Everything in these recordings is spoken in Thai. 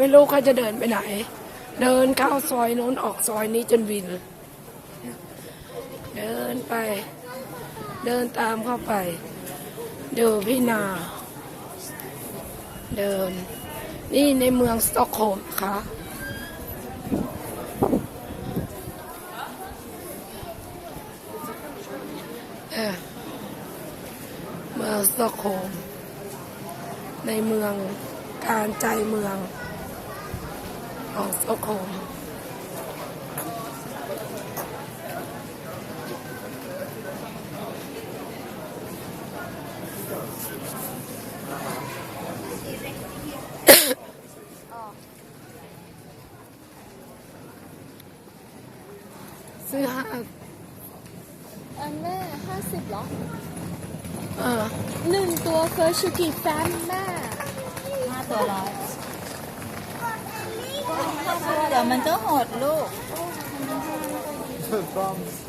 ไม่รู้เขาจะเดินไปไหน เดินเข้าซอยนู้นออกซอยนี้จนวิน เดินไป เดินตามเข้าไป เดูพี่นา เดิน นี่ในเมืองสตอกโฮล์มนะคะเออเมืองสตอกโฮล์มในเมืองการใจเมือง ของสต็อกโฮล์มซื้อห้าอันแม่ห้าสิบหรอ เออหนึ่งตัวเฟอร์ชูกิแฟนแม่ห้าตัวร้อย เดี๋ยวมันจะหดลูก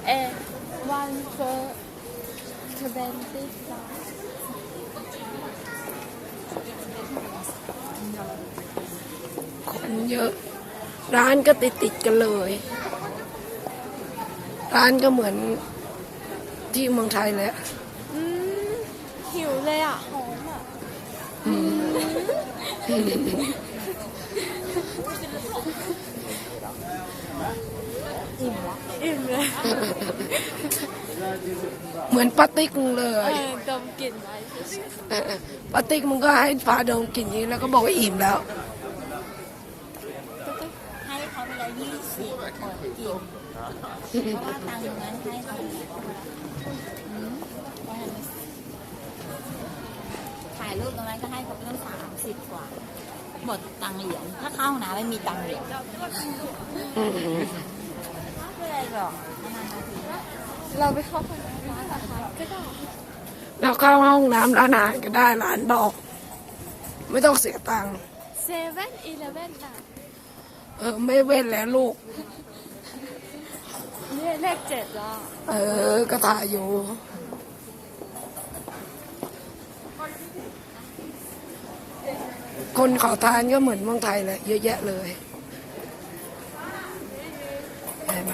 เอวันเฟอร์ทเวนตี้ฟาคนเยอะ ร้านก็ติดติดๆกันเลย ร้านก็เหมือนที่เมืองไทยแหละอืมหิวเลยอะหอมอะอิ่ม ละอิ่มเลยเหมือนป้าติ๊กเลเอย อดมกลิ่นไว้เฉยเออป้าติ๊กมันก็ให้พาดมกินอย่างนี้แล้วก็บอกว่าอิ่มแล้วให้เขาไปแล้วยี่สิบอดกินเพราะว่าตังค์นั้นให้เขาอืมถ่ายรูปตรงนั้นก็ให้เขาไปตั้งสามสิบกว่า หมดตังค์เหรียญถ้าเข้าห้องน้ำไม่มีตังค์เหรียญไม่เป็นไรหรอกนานๆทีๆเราไปเข้าห้องน้ำร้านอาหารก็ได้แล้วเข้าห้องน้ำร้านอาหารก็ได้ร้านบอก ไม่ต้องเสียตังค์เซเว่นอีเลเว่นน่ะเออ ไม่เว้นแล้วลูก เนี่ยเลขเจ็ดอะเออ ก็ถ่ายอยู่ คนขอทานก็เหมือนเมืองไทยเลยเยอะแยะเลยเห็นไหม